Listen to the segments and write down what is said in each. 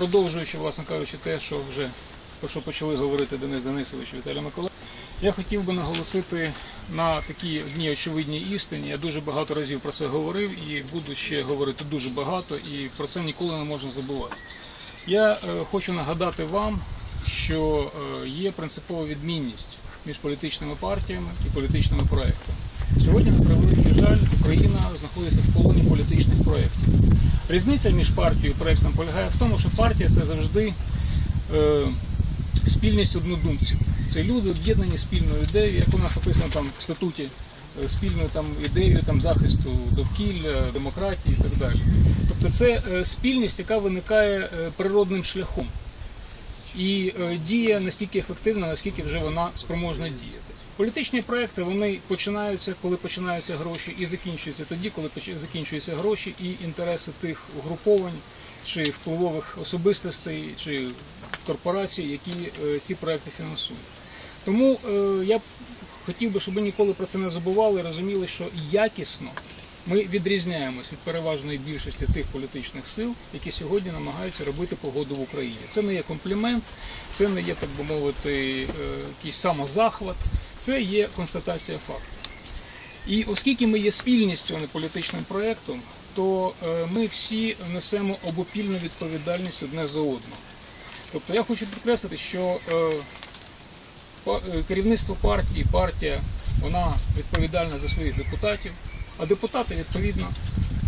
Продовжуючи, власне кажучи, те, що вже про що почали говорити Денис Денисович і Віталій Миколаївич, я хотів би наголосити на такій одній очевидній істині. Я дуже багато разів про це говорив і буду ще говорити дуже багато, і про це ніколи не можна забувати. Я е, хочу нагадати вам, що е, є принципова відмінність між політичними партіями і політичними проектами. Сьогодні, на превеликий жаль, Україна знаходиться в полоні політичних проєктів. Різниця між партією і проєктом полягає в тому, що партія це завжди е, спільність однодумців. Це люди об'єднані спільною ідеєю, як у нас написано там в статуті, е, спільною там ідеєю там, захисту довкілля, демократії і так далі. Тобто це е, спільність, яка виникає е, природним шляхом і діє настільки ефективно, наскільки вже вона спроможна діяти. Політичні проекти вони починаються, коли починаються гроші, і закінчуються тоді, коли закінчуються гроші і інтереси тих угруповань чи впливових особистостей чи корпорацій, які е, ці проекти фінансують. Тому е, я хотів би, щоб ви ніколи про це не забували, розуміли, що якісно ми відрізняємось від переважної більшості тих політичних сил, які сьогодні намагаються робити погоду в Україні. Це не є комплімент, це не є, так би мовити, е, якийсь самозахват, це є констатація факту. І оскільки ми є спільністю, а не політичним проєктом, то е, ми всі несемо обопільну відповідальність одне за одного. Тобто я хочу підкреслити, що е, керівництво партії, партія, вона відповідальна за своїх депутатів, а депутати, відповідно,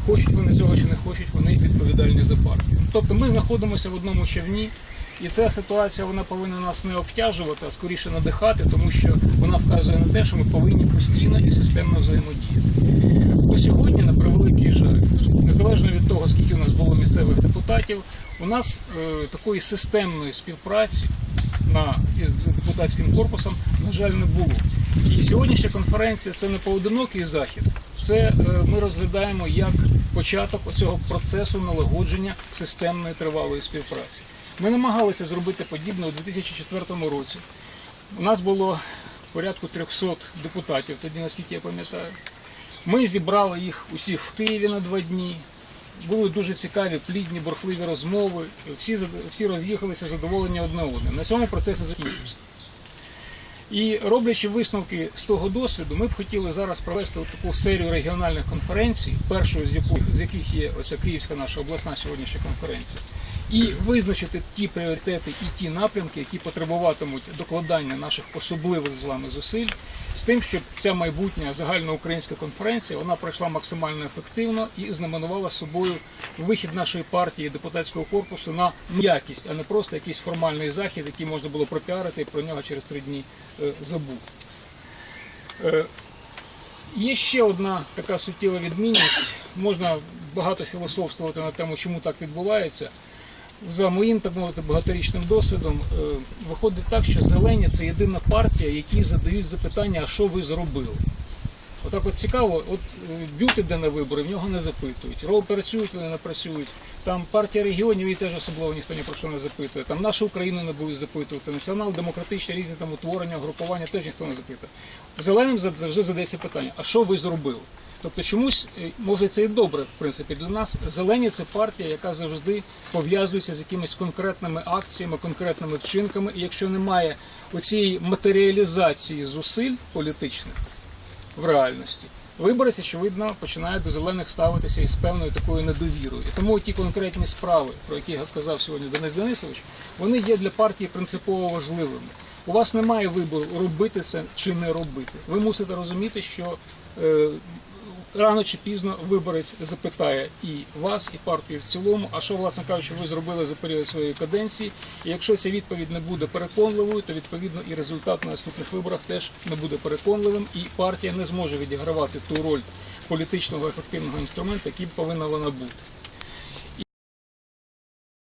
хочуть вони цього чи не хочуть, вони відповідальні за партію. Тобто ми знаходимося в одному човні, і ця ситуація вона повинна нас не обтяжувати, а скоріше надихати, тому що вона вказує на те, що ми повинні постійно і системно взаємодіяти. Бо сьогодні, на превеликий жаль, незалежно від того, скільки у нас було місцевих депутатів, у нас е, такої системної співпраці на, із депутатським корпусом, на жаль, не було. І сьогоднішня конференція це не поодинокий захід, це е, ми розглядаємо як початок цього процесу налагодження системної тривалої співпраці. Ми намагалися зробити подібне у 2004 році. У нас було порядку 300 депутатів, тоді, наскільки я пам'ятаю. Ми зібрали їх усіх в Києві на два дні. Були дуже цікаві, плідні, борхливі розмови. Всі, всі роз'їхалися задоволені одне одним. На цьому процес і закінчився. І роблячи висновки з того досвіду, ми б хотіли зараз провести таку серію регіональних конференцій, першою з яких, є оця Київська наша обласна сьогоднішня конференція, і визначити ті пріоритети і ті напрямки, які потребуватимуть докладання наших особливих з вами зусиль, з тим, щоб ця майбутня загальноукраїнська конференція вона пройшла максимально ефективно і знаменувала собою вихід нашої партії депутатського корпусу на якість, а не просто якийсь формальний захід, який можна було пропіарити і про нього через три дні е, забути. Е, Є ще одна така суттєва відмінність. Можна багато філософствувати на тему, чому так відбувається. За моїм так мовити багаторічним досвідом е, виходить так, що зелені це єдина партія, які задають запитання, а що ви зробили. Отак от цікаво, от е, Бют іде на вибори, в нього не запитують. Рол працюють, вони не працюють. Там партія регіонів її теж особливо ніхто ні про що не запитує. Там нашу Україну не будуть запитувати. Націонал-демократичні різні там утворення, групування теж ніхто не запитує. Зеленим зав- завжди задається питання, а що ви зробили? Тобто чомусь, е, може це і добре, в принципі, для нас. Зелені це партія, яка завжди пов'язується з якимись конкретними акціями, конкретними вчинками. І якщо немає оцієї матеріалізації зусиль політичних, в реальності. Виборець, очевидно, починає до зелених ставитися із певною такою недовірою. І тому ті конкретні справи, про які казав сьогодні Денис Денисович, вони є для партії принципово важливими. У вас немає вибору робити це чи не робити. Ви мусите розуміти, що е, рано чи пізно виборець запитає і вас, і партію в цілому, а що, власне кажучи, ви зробили за період своєї каденції. І якщо ця відповідь не буде переконливою, то відповідно і результат на наступних виборах теж не буде переконливим, і партія не зможе відігравати ту роль політичного ефективного інструменту, яким повинна вона бути.